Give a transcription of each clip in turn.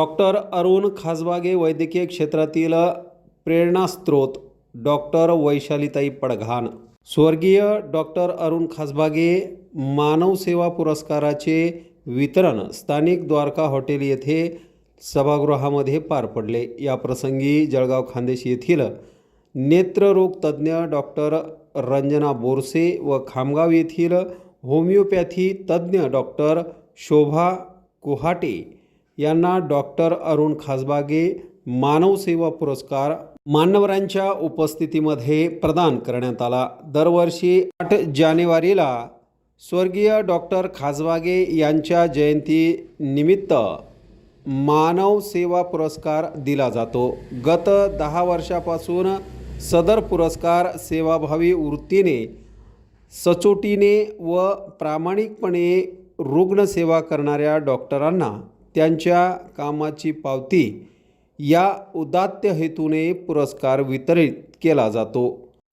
Doctor Arun खासबागे वैद्यकीय क्षेत्रातील प्रेरणास्त्रोत डॉक्टर वैशालीताई पडघान स्वर्गीय डॉक्टर अरुण खासबागे मानव सेवा पुरस्काराचे वितरण स्थानिक द्वारका हॉटेल येथे सभागृहामध्ये पार पडले. या प्रसंगी जळगाव खानदेश येथील नेत्ररोग तज्ज्ञ डॉक्टर रंजना बोरसे व खामगाव येथील होमिओपॅथी तज्ज्ञ डॉक्टर शोभा कुहाटे यांना डॉक्टर अरुण खासबागे मानव सेवा पुरस्कार मान्यवरांच्या उपस्थितीमध्ये प्रदान करण्यात आला. दरवर्षी आठ जानेवारीला स्वर्गीय डॉक्टर खासबागे यांच्या जयंतीनिमित्त मानव सेवा पुरस्कार दिला जातो. गत दहा वर्षापासून सदर पुरस्कार सेवाभावी वृत्तीने सचोटीने व प्रामाणिकपणे रुग्णसेवा करणाऱ्या डॉक्टरांना त्यांच्या कामाची पावती या उदात्त हेतूने पुरस्कार वितरित केला जातो.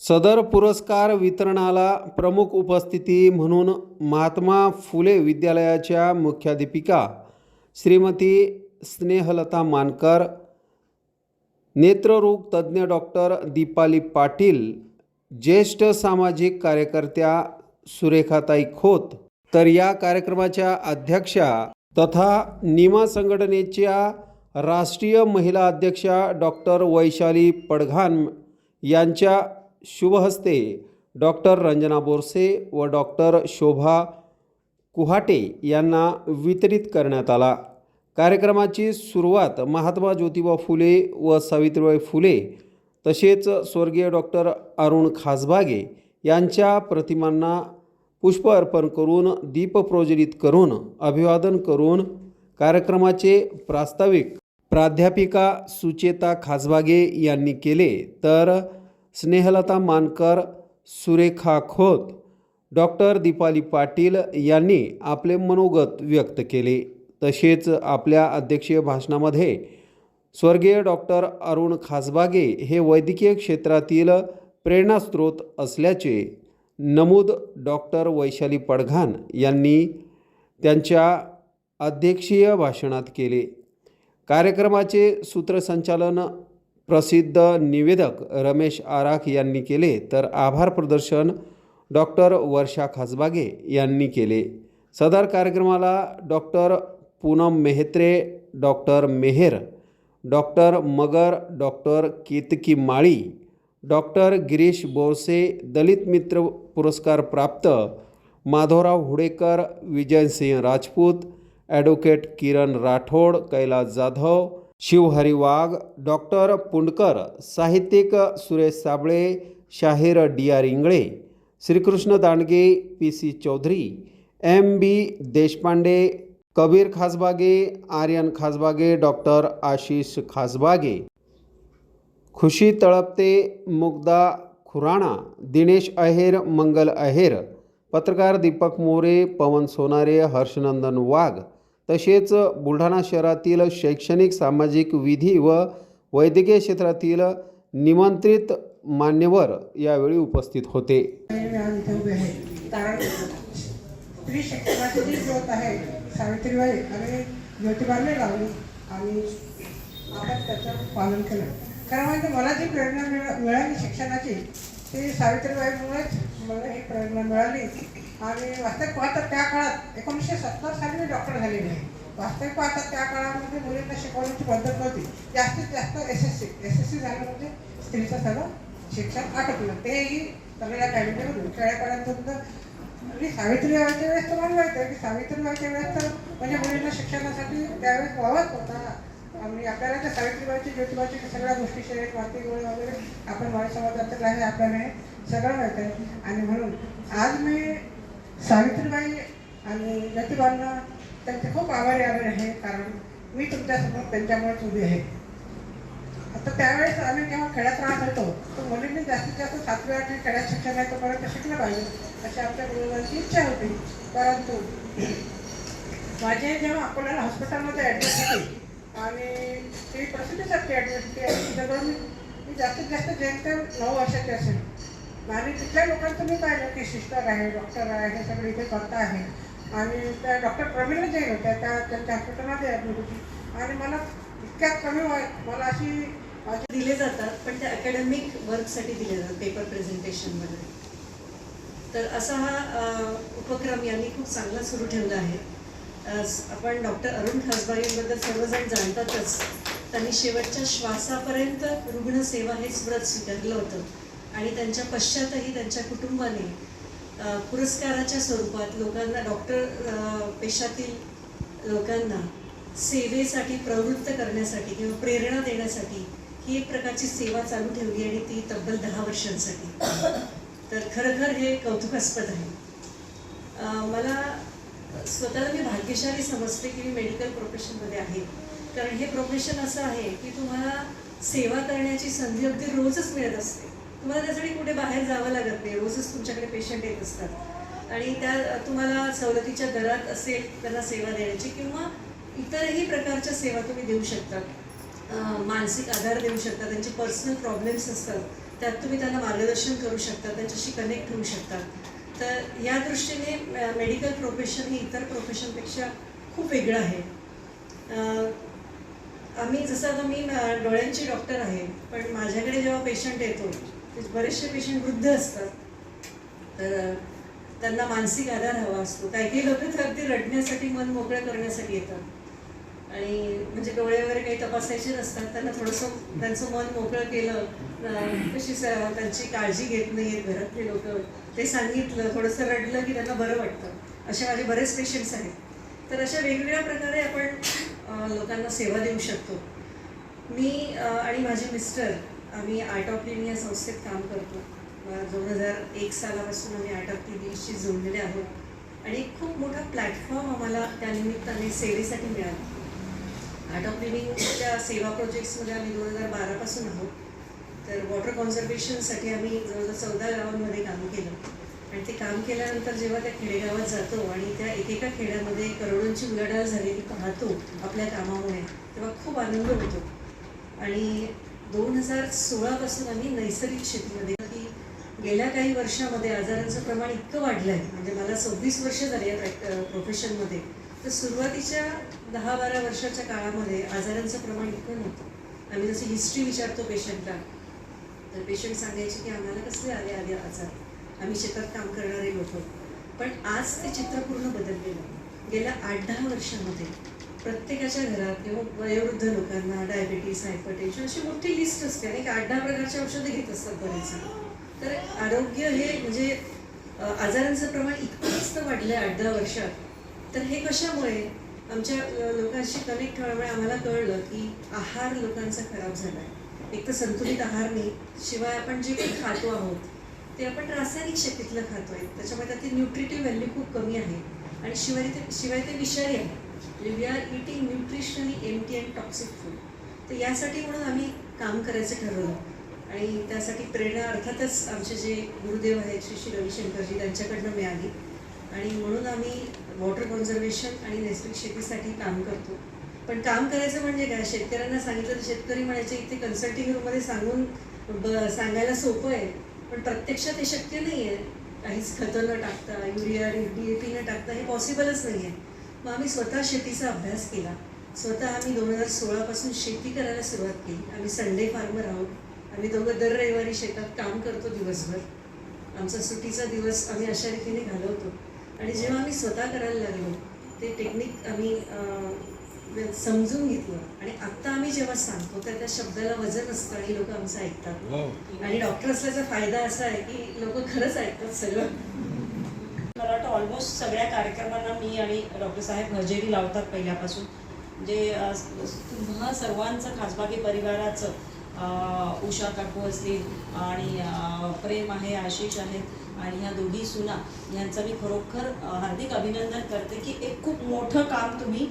सदर पुरस्कार वितरणाला प्रमुख उपस्थिती म्हणून महात्मा फुले विद्यालयाच्या मुख्याध्यापिका श्रीमती स्नेहलता मानकर नेत्ररोग तज्ज्ञ डॉक्टर दीपाली पाटील ज्येष्ठ सामाजिक कार्यकर्त्या सुरेखाताई खोत तर या कार्यक्रमाच्या अध्यक्षा तथा निमा संघटनेच्या राष्ट्रीय महिला अध्यक्षा डॉक्टर वैशाली पडघान यांच्या शुभहस्ते डॉक्टर रंजना बोरसे व डॉक्टर शोभा कुहाटे यांना वितरित करण्यात आला. कार्यक्रमाची सुरुवात महात्मा ज्योतिबा फुले व सावित्रीबाई फुले तसेच स्वर्गीय डॉक्टर अरुण खासबागे यांच्या प्रतिमांना पुष्प अर्पण करून दीप प्रज्वलित करून अभिवादन करून कार्यक्रमाचे प्रास्ताविक प्राध्यापिका सुचेता खासबागे यांनी केले तर स्नेहलता मानकर सुरेखा खोत डॉक्टर दीपाली पाटील यांनी आपले मनोगत व्यक्त केले. तसेच आपल्या अध्यक्षीय भाषणामध्ये स्वर्गीय डॉक्टर अरुण खासबागे हे वैद्यकीय क्षेत्रातील प्रेरणास्त्रोत असल्याचे नमूद डॉक्टर वैशाली पडघान यांनी त्यांच्या अध्यक्षीय भाषणात केले. कार्यक्रमाचे सूत्रसंचालन प्रसिद्ध निवेदक रमेश आराख यांनी केले तर आभार प्रदर्शन डॉक्टर वर्षा खासबागे यांनी केले. सदर कार्यक्रमाला doctor Poonam Mehtre doctor Meher doctor Magar doctor Ketki Mali doctor Girish Borse दलित मित्र पुरस्कार प्राप्त माधवराव हुडेकर विजयसिंह राजपूत ॲडव्होकेट किरण राठोड कैलास जाधव शिवहरी वाघ डॉक्टर पुंडकर साहित्यिक सुरेश साबळे शाहीर D R Ingle Shrikrishna Dandge P C Chaudhari M B Deshpande Kabir Khasbage Aryan Khasbage doctor Ashish Khasbage. Khushi Talpate Mugdha Khurana Dinesh Aher Mangal Aher. पत्रकार दीपक मोरे पवन सोनारे हर्षनंदन वाघ. तसेच बुलढाणा शहरातील शैक्षणिक सामाजिक विधी व वैद्यकीय क्षेत्रातील निमंत्रित मान्यवर यावेळी उपस्थित होते. स्त्री शिक्षणाची जी ज्योत आहे सावित्रीबाई आणि ज्योतिबाने लावली आणि आपण त्याचं पालन केलं. खरं म्हणजे मला जी प्रेरणा मिळाली शिक्षणाची. ती सावित्रीबाईमुळेच मला ही प्रेरणा मिळाली. आणि वास्तविक पाहता त्या काळात एकोणीसशे सत्तर साली मी डॉक्टर झालेली आहे. वास्तविक पाहता त्या काळामध्ये मुलींना शिकवण्याची पद्धत नव्हती. जास्तीत जास्त S S C S S C झालं म्हणजे स्त्रीचं सगळं शिक्षण आटोपलं. तेही सगळ्या फॅमिलीमधून खेड्यापाड्यात आणि सावित्रीबाईच्या वेळेस तर मला माहिती आहे की सावित्रीबाईच्या वेळेस तर म्हणजे मुलींना शिक्षणासाठी त्यावेळेस वावच होता. आणि आपल्याला त्या सावित्रीबाईची ज्योतिबाची सगळ्या गोष्टी शरीर मातीगोळे वगैरे आपण माझ्या समाजातच आहे आपल्याला हे सगळं मिळतं आहे. आणि म्हणून आज मी सावित्रीबाई आणि ज्योतिबांना त्यांचे खूप आभारी आभारी आहे कारण मी तुमच्यासमोर त्यांच्यामुळेच उभी आहे. आता त्यावेळेस आम्ही जेव्हा खेड्यात राहत होतो तर मुलींनी जास्तीत जास्त सातवी आठवी खेड्यात शिक्षण आहे तोपर्यंत शिकलं पाहिजे अशी आमच्या मुलांची इच्छा होती. परंतु माझे जेव्हा अकोल्याला हॉस्पिटलमध्ये ॲडमिट होती आणि ती प्रसिद्धीसाठी ॲडमिट त्याच्यामुळे मी मी जास्तीत जास्त जेमतेम नऊ वर्षाची असेल. आणि तिथल्या लोकांचं मी पाहिलं की सिस्टर आहे डॉक्टर आहे हे सगळे इथे करता आहे. आणि त्या डॉक्टर प्रवीण जैन होत्या त्या त्यांच्या हॉस्पिटलमध्ये ॲडमिट होती. आणि मला इतक्या कमी वयात मला अशी दिले जातात पण ते अकॅडमिक वर्कसाठी दिले जातात पेपर प्रेझेंटेशनमध्ये तर असा हा उपक्रम यांनी खूप चांगला सुरू ठेवला आहे. आपण डॉक्टर अरुण खासबाईंबद्दल सर्वजण जाणतातच. त्यांनी शेवटच्या श्वासापर्यंत रुग्णसेवा हेच व्रत स्वीकारलं होतं. आणि त्यांच्या पश्चातही त्यांच्या कुटुंबाने पुरस्काराच्या स्वरूपात लोकांना डॉक्टर पेशातील लोकांना सेवेसाठी प्रवृत्त करण्यासाठी किंवा प्रेरणा देण्यासाठी ही एक प्रकारची सेवा चालू ठेवली आणि ती तब्बल दहा वर्षांसाठी. तर खरखर हे कौतुकास्पद आहे. मला स्वतःला मी भाग्यशाली समजते की मी मेडिकल प्रोफेशनमध्ये आहे. कारण हे प्रोफेशन असं आहे की तुम्हाला सेवा करण्याची संधी अगदी रोजच मिळत असते. तुम्हाला त्यासाठी कुठे बाहेर जावं लागत नाही. रोजच तुमच्याकडे पेशंट येत असतात. आणि त्या तुम्हाला सवलतीच्या दरात असेल त्यांना सेवा देण्याची किंवा इतरही प्रकारच्या सेवा तुम्ही देऊ शकता. मानसिक आधार देऊ शकता. त्यांचे पर्सनल प्रॉब्लेम्स असतात. त्यात तुम्ही त्यांना मार्गदर्शन करू शकता. त्यांच्याशी कनेक्ट होऊ शकता. तर या दृष्टीने मेडिकल प्रोफेशन हे इतर प्रोफेशनपेक्षा खूप वेगळं आहे. आम्ही जसं आता मी डोळ्यांची डॉक्टर आहे पण माझ्याकडे जेव्हा पेशंट येतो ते बरेचसे पेशंट वृद्ध असतात. तर त्यांना मानसिक आधार हवा असतो. काही काही लोक तर अगदी रडण्यासाठी मन मोकळं करण्यासाठी येतात. आणि म्हणजे डोळे वगैरे काही तपासायचे नसतात त्यांना थोडंसं त्यांचं मन मोकळं केलं कशी त्यांची काळजी घेत नाही आहेत घरातले लोक. ते सांगितलं थोडंसं रडलं की त्यांना बरं वाटतं. असे माझे बरेच पेशंट्स आहेत. तर अशा वेगवेगळ्या प्रकारे आपण लोकांना सेवा देऊ शकतो. मी आणि माझे मिस्टर आम्ही आर्ट ऑफ लिव्हिंग या संस्थेत काम करतो. दोन हजार एक सालापासून आम्ही आर्ट ऑफ लिव्हिंगशी जोडलेले आहोत. आणि खूप मोठा प्लॅटफॉर्म आम्हाला त्यानिमित्ताने सेवेसाठी मिळाला. आर्ट ऑफ लिव्हिंगच्या सेवा प्रोजेक्ट्समध्ये आम्ही दोन हजार बारापासून आहोत. तर वॉटर कॉन्झर्वेशनसाठी आम्ही जवळजवळ चौदा गावांमध्ये काम केलं. आणि ते काम केल्यानंतर जेव्हा त्या खेडेगावात जातो आणि त्या एकेका खेड्यामध्ये करोडोंची उलाढाल झालेली पाहतो आपल्या कामामुळे तेव्हा खूप आनंद होतो. आणि दोन हजार सोळापासून आम्ही नैसर्गिक शेतीमध्ये की गेल्या काही वर्षामध्ये आजारांचं प्रमाण इतकं वाढलं आहे म्हणजे मला सव्वीस वर्ष झाली या प्रोफेशनमध्ये तर सुरुवातीच्या दहा बारा वर्षाच्या काळामध्ये आजारांचं प्रमाण इतकं नव्हतं. आम्ही जशी हिस्ट्री विचारतो पेशंटला तर पेशंट सांगायचे की आम्हाला कसले आले आले आजार? आम्ही शेतात काम करणारे लोक. पण आज ते चित्र पूर्ण बदललेलं गेल्या आठ दहा वर्षामध्ये प्रत्येकाच्या घरात किंवा वयोवृद्ध लोकांना डायबिटीस हायपरटेन्शन अशी मोठी लिस्ट असते. आणि आठ दहा प्रकारची औषधं घेत असतात बरेच तर आरोग्य हे म्हणजे आजारांचं प्रमाण इतकं जास्त वाढलं आहे आठ दहा वर्षात तर हे कशामुळे? आमच्या लोकांशी कनेक्ट होण्यामुळे आम्हाला कळलं की आहार लोकांचा खराब झाला आहे एक तर संतुलित आहार नाही शिवाय आपण जे काही खातो आहोत ते आपण रासायनिक शेतीतलं खातो आहे त्याच्यामुळे त्याची न्यूट्रिटिव्ह व्हॅल्यू खूप कमी आहे. आणि शिवाय ते शिवाय ते विषारी आहे. म्हणजे we are eating nutritionally empty and toxic food तर यासाठी म्हणून आम्ही काम करायचं ठरवलं. आणि त्यासाठी प्रेरणा अर्थातच आमचे जे गुरुदेव आहेत श्री श्री रविशंकरजी त्यांच्याकडनं मिळाली. आणि म्हणून आम्ही वॉटर कॉन्झर्वेशन आणि नैसर्गिक शेतीसाठी काम करतो. पण काम करायचं म्हणजे काय? शेतकऱ्यांना सांगितलं तर शेतकरी म्हणायचे इथे कन्सल्टिंग रूममध्ये सांगून ब सांगायला सोपं आहे. पण प्रत्यक्षात हे शक्य नाही आहे. काहीच खतं न टाकता युरिया डी ए पी न टाकता हे पॉसिबलच नाही आहे. मग आम्ही स्वतः शेतीचा अभ्यास केला. स्वतः आम्ही दोन हजार सोळापासून शेती करायला सुरुवात केली. आम्ही संडे फार्मर आहोत. आम्ही दोघं दर रविवारी शेतात काम करतो दिवसभर. आमचा सुट्टीचा दिवस आम्ही अशा रीतीने घालवतो. आणि जेव्हा आम्ही स्वतः करायला लागलो ते टेक्निक आम्ही समजून घेतलं. आणि आत्ता आम्ही जेव्हा सांगतो तर त्या शब्दाला वजन असतं आणि लोक आमचं ऐकतात. आणि डॉक्टर असल्याचा फायदा असा आहे की लोक खरंच ऐकतात सगळं. मला वाटतं ऑलमोस्ट सगळ्या कार्यक्रमांना मी आणि डॉक्टर साहेब हजेरी लावतात पहिल्यापासून. म्हणजे अ, तुम्हा सर्वांचं खासबागी परिवाराचं उषा काकू असतील आणि प्रेम आहे आशिष आहेत आणि ह्या दोघी सुना यांचं मी खरोखर हार्दिक अभिनंदन करते की एक खूप मोठं काम तुम्ही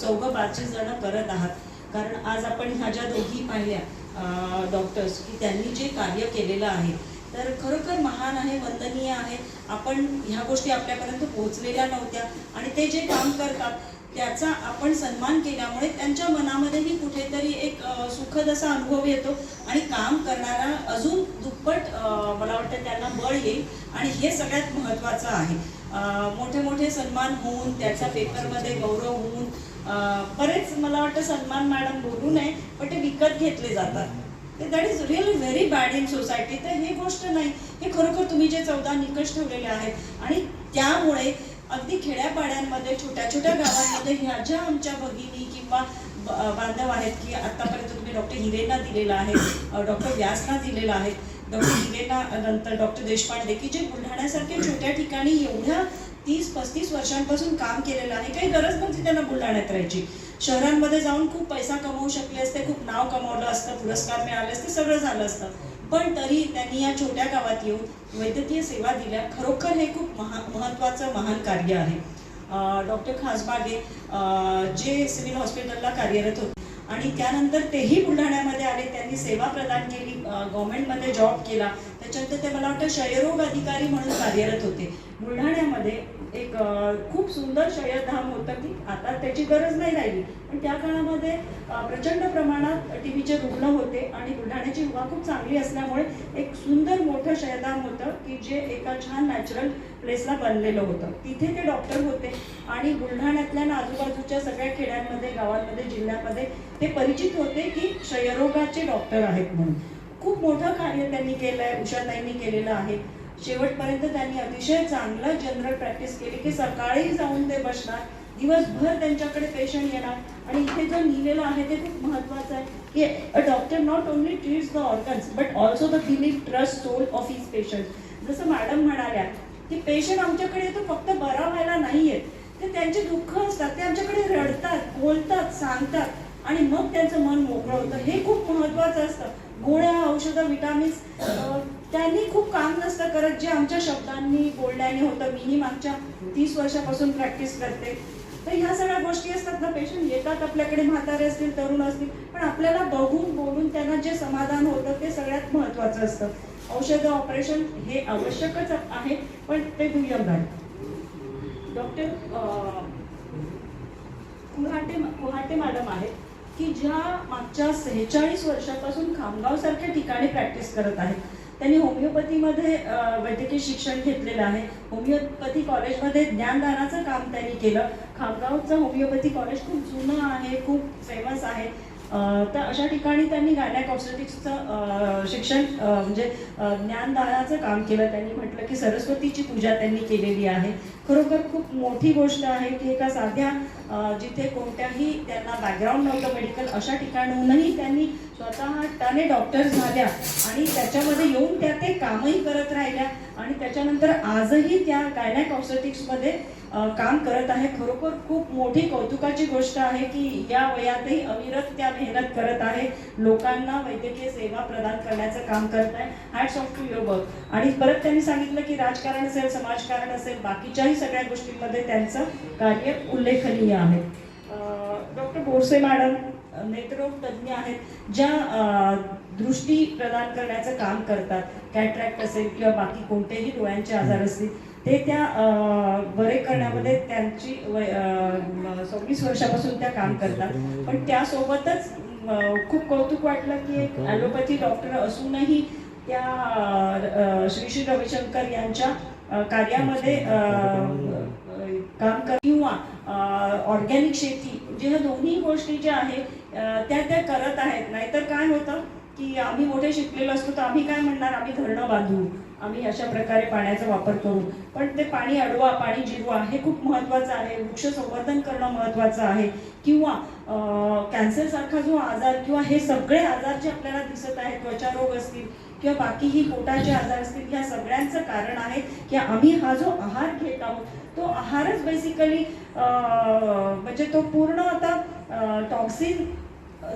चौघं पाचशे जण करत आहात. कारण आज आपण ह्या ज्या दोघी पाहिल्या डॉक्टर्स की त्यांनी जे कार्य केलेलं आहे तर खरोखर महान आहे वंदनीय आहे. आपण ह्या गोष्टी आपल्यापर्यंत पोहोचलेल्या नव्हत्या आणि ते जे काम करतात त्याचा आपण सन्मान केल्यामुळे त्यांच्या मनामध्येही कुठेतरी एक सुखद असा अनुभव येतो आणि काम करणारा अजून दुप्पट मला वाटतं त्यांना बळ येईल आणि हे सगळ्यात महत्त्वाचं आहे. मोठे मोठे सन्मान होऊन त्याचा पेपरमध्ये गौरव होऊन बरेच मला वाटतं सन्मान मॅडम बोलू नये पण ते विकत घेतले जातात. That is really very bad in society. तर हे गोष्ट नाही. हे खरोखर तुम्ही जे चौदा निकष ठेवलेले आहेत आणि त्यामुळे अगदी खेड्यापाड्यांमध्ये छोट्या छोट्या गावांमध्ये ह्या ज्या आमच्या भगिनी किंवा बांधव आहेत की आतापर्यंत तुम्ही डॉक्टर हिरेंना दिलेला आहे डॉक्टर व्यासना दिलेला आहे डॉक्टर हिरेना नंतर डॉक्टर देशपांडे की जे बुलढाण्यासारख्या छोट्या ठिकाणी एवढ्या तीस पस्तीस वर्षांपासून काम केलेलं आहे काही गरज नव्हती त्यांना बुलढाण्यात राहायची. शहरांमध्ये जाऊन खूप पैसा कमवू शकले असते खूप नाव कमवलं असतं पुरस्कार मिळाले असते सगळं झालं असतं. पण तरी त्यांनी या छोट्या गावात येऊन वैद्यकीय सेवा दिल्या. खरोखर हे खूप महा महत्त्वाचं महान कार्य आहे. डॉक्टर खासबागे जे सिव्हिल हॉस्पिटलला कार्यरत होते आणि त्यानंतर तेही बुलढाण्यामध्ये आले. त्यांनी सेवा प्रदान केली. गव्हर्मेंटमध्ये जॉब केला. त्याच्यानंतर ते मला वाटतं क्षयरोग अधिकारी म्हणून कार्यरत होते. बुलढाण्यामध्ये एक खूप सुंदर शयधाम होतं की आता त्याची गरज नाही राहिली. पण त्या काळामध्ये प्रचंड प्रमाणात टी बीचे रुग्ण होते आणि बुलढाण्याची हवा खूप चांगली असल्यामुळे एक सुंदर मोठं शयधाम होतं की जे एका छान नॅचरल प्लेसला बनलेलं होतं. तिथे ते डॉक्टर होते आणि बुलढाण्यातल्या ना आजूबाजूच्या सगळ्या खेड्यांमध्ये गावांमध्ये जिल्ह्यामध्ये ते परिचित होते की क्षयरोगाचे डॉक्टर आहेत म्हणून. खूप मोठं कार्य त्यांनी केलं आहे उषाताईंनी केलेलं आहे. शेवटपर्यंत त्यांनी अतिशय चांगलं जनरल प्रॅक्टिस केली की सकाळी जाऊन ते बसणार दिवसभर त्यांच्याकडे पेशंट येणार. आणि इथे जो लिहिलेलं आहे ते खूप महत्वाचं आहे की a doctor not only treats the organs but also the feeling trust soul of his patient जसं मॅडम म्हणाल्या की पेशंट आमच्याकडे येतो फक्त बरा व्हायला नाही आहेत ते त्यांचे दुःख असतात ते आमच्याकडे रडतात बोलतात सांगतात. आणि मग त्यांचं मन मोकळं होतं. हे खूप महत्वाचं असतं. गोळ्या औषधं विटामिन्स त्यांनी खूप काम नसतं करत. जे आमच्या शब्दांनी बोलण्याने होतं. मीही मागच्या तीस वर्षापासून प्रॅक्टिस करते. तर ह्या सगळ्या गोष्टी असतात ना. पेशंट येतात आपल्याकडे. म्हातारे असतील तरुण असतील. पण आपल्याला बघून बोलून त्यांना जे समाधान होतं ते सगळ्यात महत्वाचं असतं. औषधं ऑपरेशन हे आवश्यकच आहे पण ते दुय्यम आहे. डॉक्टर कुहाटे कुहाटे मॅडम आहेत. की ज्या मागच्या सेहेचाळीस वर्षापासून खामगाव सारख्या ठिकाणी प्रॅक्टिस करत आहेत. त्यांनी होमिओपॅथीमध्ये वैद्यकीय शिक्षण घेतलेलं आहे. होमिओपॅथी कॉलेजमध्ये ज्ञानदानाचं काम त्यांनी केलं. खामगावचं होमिओपॅथी कॉलेज खूप जुनं आहे खूप फेमस आहे. तर अशा ठिकाणी त्यांनी गायनॅक कॉस्मेटिक्सचं शिक्षण म्हणजे ज्ञानदानाचं काम केलं. त्यांनी म्हटलं की सरस्वतीची पूजा त्यांनी केलेली आहे. खरोखर खूप मोठी गोष्ट आहे की एका साध्या जिथे कोणत्याही त्यांना बॅकग्राऊंड नव्हतं मेडिकल अशा ठिकाणाहूनही त्यांनी स्वतः त्याने डॉक्टर झाल्या आणि त्याच्यामध्ये येऊन त्या ते कामही करत राहिल्या. आणि त्याच्यानंतर आजही त्या गायनॅक ऑब्स्टेटिक्समध्ये काम करत आहे. खरोखर खूप मोठी कौतुकाची गोष्ट आहे की या वयातही अविरत त्या मेहनत करत आहे. लोकांना वैद्यकीय सेवा प्रदान करण्याचं काम करत आहे. Hats off to your work आणि परत त्यांनी सांगितलं की राजकारण असेल समाजकारण असेल बाकीच्याही सगळ्या गोष्टींमध्ये त्यांचं कार्य उल्लेखनीय आहे. डॉक्टर बोरसे मॅडम नेत्ररोग तज्ज्ञ आहेत ज्या दृष्टी प्रदान करण्याचं काम करतात. कॅट्रॅक्ट असेल किंवा बाकी कोणतेही डोळ्यांचे आजार असतील ते त्या बरे करण्यामध्ये त्यांची सव्वीस वर्षापासून त्या काम करतात. पण त्यासोबतच खूप कौतुक वाटलं की एक ॲलोपॅथी डॉक्टर असूनही त्या श्री श्री रविशंकर यांच्या कार्यामध्ये काम कर किंवा ऑर्गॅनिक शेती जे ह्या दोन्ही गोष्टी ज्या आहेत त्या त्या करत आहेत. नाहीतर काय होतं? की आम्ही मोठे शिकलेलो असतो तर आम्ही काय म्हणणार? आम्ही धरणं बांधू. आम्ही अशा प्रकारे पाण्याचा वापर करू. पण ते पाणी अडवा पाणी जिरवा हे खूप महत्त्वाचं आहे. वृक्ष संवर्धन करणं महत्त्वाचं आहे. किंवा कॅन्सरसारखा जो आजार किंवा हे सगळे आजार जे आपल्याला दिसत आहेत त्वचारोग असतील किंवा बाकीही पोटाचे आजार असतील ह्या सगळ्यांचं कारण आहे की आम्ही हा जो आहार घेत आहोत तो आहारच बेसिकली म्हणजे तो पूर्ण आता टॉक्सिन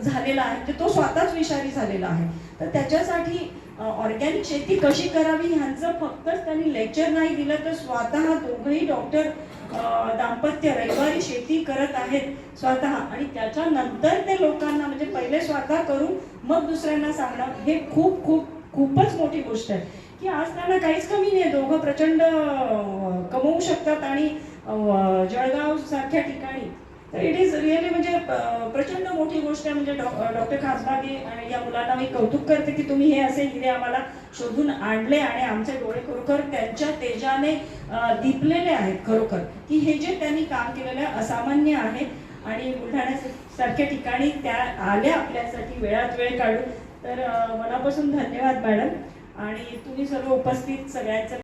झालेला आहे म्हणजे तो स्वतःच विषारी झालेला आहे. तर त्याच्यासाठी ऑर्गॅनिक शेती कशी करावी ह्यांचं फक्तच त्यांनी लेक्चर नाही दिलं तर स्वतः दोघंही डॉक्टर दाम्पत्य रविवारी शेती करत आहेत स्वतः. आणि त्याच्यानंतर ते लोकांना म्हणजे पहिले स्वतः करून मग दुसऱ्यांना सांगणं हे खूप खूप खूपच मोठी गोष्ट आहे. की आज त्यांना काहीच कमी नाही दोघं प्रचंड कमवू शकतात आणि जळगाव सारख्या ठिकाणी तर इट इज रिअली म्हणजे प्रचंड मोठी गोष्ट आहे. म्हणजे डॉक्टर खासबागे आणि या मुलांना मी कौतुक करते की तुम्ही हे असे हिरे आम्हाला शोधून आणले आणि आमचे डोळे खरोखर त्यांच्या तेजाने दिपलेले आहेत खरोखर. की हे जे त्यांनी काम केलेलं आहे असामान्य आहे. आणि बुलढाण्यासारख्या ठिकाणी त्या आल्या आपल्यासाठी वेळात वेळ काढून. तर मनापासून धन्यवाद मॅडम. आणि तुम्ही सर्व उपस्थित सगळ्यांचं